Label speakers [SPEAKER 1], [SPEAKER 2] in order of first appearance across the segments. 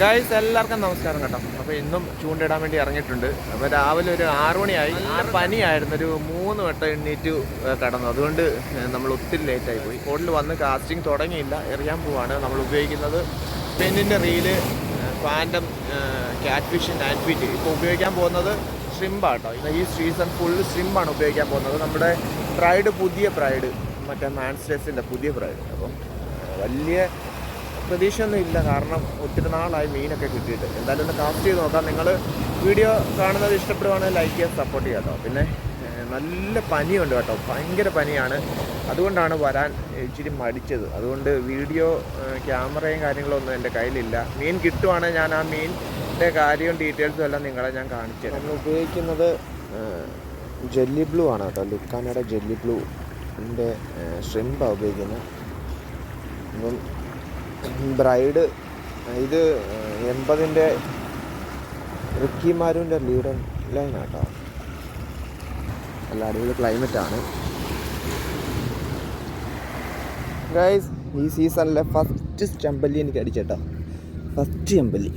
[SPEAKER 1] Guys എല്ലാവർക്കും നമസ്കാരം കേട്ടോ. അപ്പോൾ ഇന്നും ചൂണ്ടിടാൻ വേണ്ടി ഇറങ്ങിയിട്ടുണ്ട്. അപ്പോൾ രാവിലെ ഒരു ആറു മണിയായി. ആ പനിയായിരുന്നു. ഒരു മൂന്ന് വട്ടം എണ്ണീറ്റ് കടന്നു. അതുകൊണ്ട് നമ്മൾ ഒത്തിരി ലേറ്റായി പോയി. ബോട്ടിൽ വന്ന് കാസ്റ്റിംഗ് തുടങ്ങിയില്ല. എറിയാൻ പോവാണ് നമ്മൾ ഉപയോഗിക്കുന്നത്. പെന്നിന്റെ reel Phantom cat fish and fit ഇപ്പോൾ ഉപയോഗിക്കാൻ പോകുന്നത് ഷ്രിമ്പാട്ടോ ഈ സീസൺ ഫുൾ ഷ്രിമ്പാണ് ഉപയോഗിക്കാൻ പോകുന്നത്. നമ്മുടെ പ്രൈഡ് പുതിയ പ്രൈഡ് മറ്റേ മാൻസ്റ്റേഴ്സിന്റെ പുതിയ പ്രൈഡ് അപ്പം വലിയ പ്രതീക്ഷയൊന്നും ഇല്ല കാരണം ഒത്തിരി നാളായി മീനൊക്കെ കിട്ടിയിട്ട്. എന്തായാലും ഒന്ന് കാസ്റ്റ് ചെയ്ത് നോക്കാം. നിങ്ങൾ വീഡിയോ കാണുന്നത് ഇഷ്ടപ്പെടുവാണെങ്കിൽ ലൈക്ക് ചെയ്യാൻ സപ്പോർട്ട് ചെയ്യാം കേട്ടോ പിന്നെ നല്ല പനിയുണ്ട് കേട്ടോ. ഭയങ്കര പനിയാണ്. അതുകൊണ്ടാണ് വരാൻ ഇച്ചിരി മടിച്ചത്. അതുകൊണ്ട് വീഡിയോ ക്യാമറയും കാര്യങ്ങളൊന്നും എന്റെ കയ്യിലില്ല. മീൻ കിട്ടുവാണെങ്കിൽ ഞാൻ ആ മീനിന്റെ കാര്യവും ഡീറ്റെയിൽസും എല്ലാം നിങ്ങളെ ഞാൻ കാണിച്ചു നമ്മൾ ഉപയോഗിക്കുന്നത് ജെല്ലി ബ്ലൂ ആണ് കേട്ടോ. ലുക്കാനയുടെ ജെല്ലി ബ്ലൂ എന്റെ ഷ്രിമ്പാണ് ഉപയോഗിക്കുന്നത്. അപ്പം ബ്രൈഡ് ഇത് എൺപതിന്റെ റിക്കി മാരുവിന്റെ ലീഡർ ലൈൻ ആട്ടോ നല്ല അടിപൊളി ക്ലൈമറ്റ് ആണ് ഗൈസ് ഈ സീസണിലെ ഫസ്റ്റ് ചെമ്പല്ലി എനിക്ക് അടിച്ചേട്ടോ. ഫസ്റ്റ് ചെമ്പല്ലി.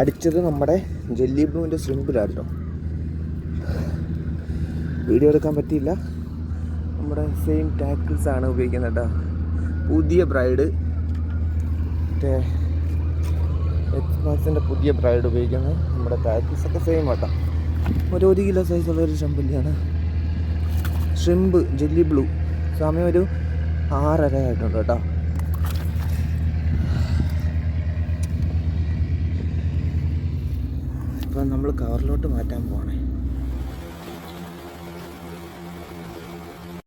[SPEAKER 1] അടിച്ചത് നമ്മുടെ ജെല്ലി ബ്ലൂവിന്റെ സ്വിമ്പിലാട്ടോ വീഡിയോ എടുക്കാൻ പറ്റിയില്ല. നമ്മുടെ സെയിം ടാക്കിൾസാണ് ഉപയോഗിക്കുന്നത് കേട്ടോ. പുതിയ ബ്രൈഡ്. മറ്റേ എക്സ്മാക്സിന്റെ പുതിയ ബ്രൈഡ് ഉപയോഗിക്കുന്നത് നമ്മുടെ ടാക്കിൾസ് ഒക്കെ സെയിം കേട്ടോ ഒരു ഒരു കിലോ സൈസുള്ള ഒരു ചെമ്പല്ലിയാണ്. ഷ്രിമ്പ് ജെല്ലി ബ്ലൂ സമയം ഒരു ആറര ആയിട്ടുണ്ട് കേട്ടോ. ഇപ്പം നമ്മൾ കവറിലോട്ട് മാറ്റാൻ പോവാണേ.